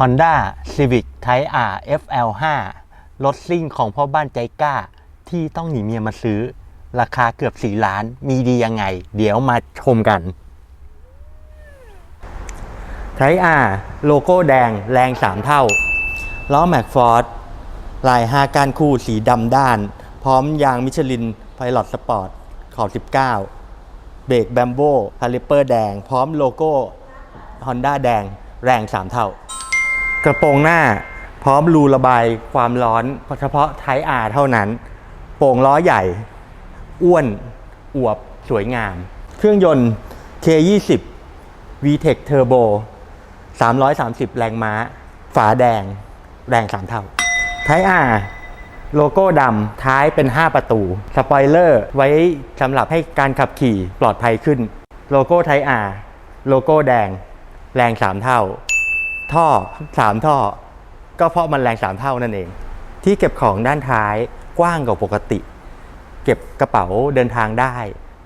Honda Civic Type R FL5 รถซิ่งของพ่อบ้านใจกล้า ที่ต้องหนีเมียมาซื้อ ราคาเกือบ4ล้านมีดียังไง เดี๋ยวมาชมกัน Type R โลโก้แดงแรง 3 เท่า ล้อแม็กฟอร์ดลาย 5 ก้านคู่สีดำด้าน พร้อมยางมิชลินไพลอตสปอร์ตขอบ 19 เบรกแบมโบคาลิปเปอร์แดง พร้อมโลโก้ Honda แดงแรง 3 เท่า กระโปรงหน้า พร้อมรูระบายความร้อนเฉพาะไทอาร์เท่านั้น โป่งล้อใหญ่ อ้วน อวบ สวยงาม เครื่องยนต์ K20 VTEC Turbo 330 แรงม้า ฝาแดง แรง3เท่า ไทอาร์โลโก้ดำท้ายเป็น 5 ประตู สปอยเลอร์ไว้สำหรับให้การขับขี่ปลอดภัยขึ้น โลโก้ไทอาร์โลโก้แดง แรง 3 เท่า ท่อ3ท่อ ก็เพราะมันแรง3เท่านั่นเอง ที่เก็บของด้านท้ายกว้างกว่าปกติ เก็บกระเป๋าเดินทางได้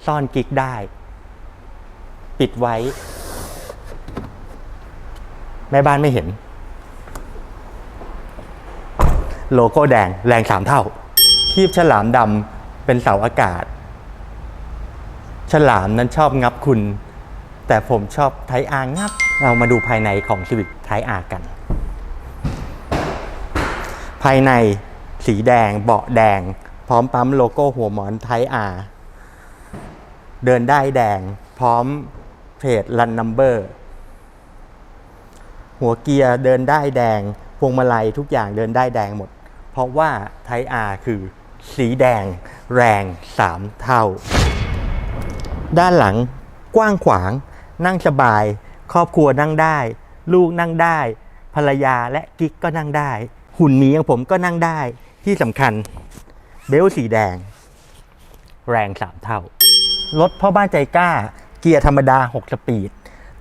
ซ่อนกิ๊กได้ ปิดไว้ แม่บ้านไม่เห็น โลโก้แดงแรง3เท่า คีบฉลามดำเป็นเสาอากาศ ฉลามนั้นชอบงับคุณ แต่ผมชอบไทยอาร์งับ เรามาดูภายในของชีวิตไทยอาร์กัน ภายในสีแดงเบาะแดง พร้อมปั๊มโลโก้หัวหมอนไทยอาร์เดินได้แดง พร้อมเพจรันนัมเบอร์ หัวเกียร์เดินได้แดง พวงมาลัยทุกอย่างเดินได้แดงหมด เพราะว่าไทยอาร์คือสีแดงแรง 3 เท่า ด้านหลังกว้างขวางนั่งสบาย ครอบครัวนั่งได้ ลูกนั่งได้ ภรรยาและกิ๊กก็นั่งได้ หุ่นหมีของผมก็นั่งได้ที่สำคัญเบลต์สีแดง แรง3เท่ารถพ่อบ้านใจกล้า เกียร์ธรรมดา 6 สปีด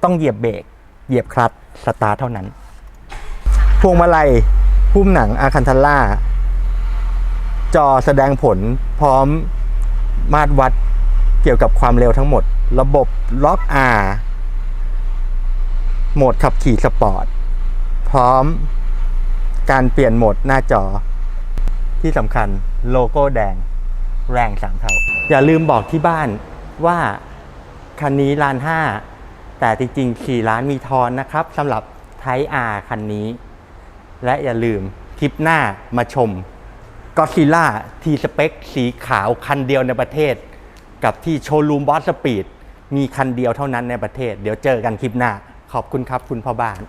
ต้องเหยียบเบรกเหยียบคลัตช์สตาร์ทเท่านั้น พวงมาลัยหุ้มหนังอาคันทาร่า จอแสดงผลพร้อมมาตรวัดเกี่ยวกับความเร็วทั้งหมด ระบบล็อก R โหมดขับขี่สปอร์ต พร้อมการเปลี่ยนโหมดหน้าจอ ที่สำคัญโลโก้แดง แรงสามเท่า อย่าลืมบอกที่บ้านว่าคันนี้ล้านห้าแต่จริงๆขี่ล้านมีทอนนะครับสำหรับไทอาร์คันนี้ และอย่าลืมคลิปหน้ามาชมก็ซิล่าทีสเปคสีขาวคันเดียวในประเทศ กับที่โชว์รูมบอสสปีดมีคันเดียวเท่านั้นในประเทศ เดี๋ยวเจอกันคลิปหน้า ขอบคุณครับคุณพ่อบ้าน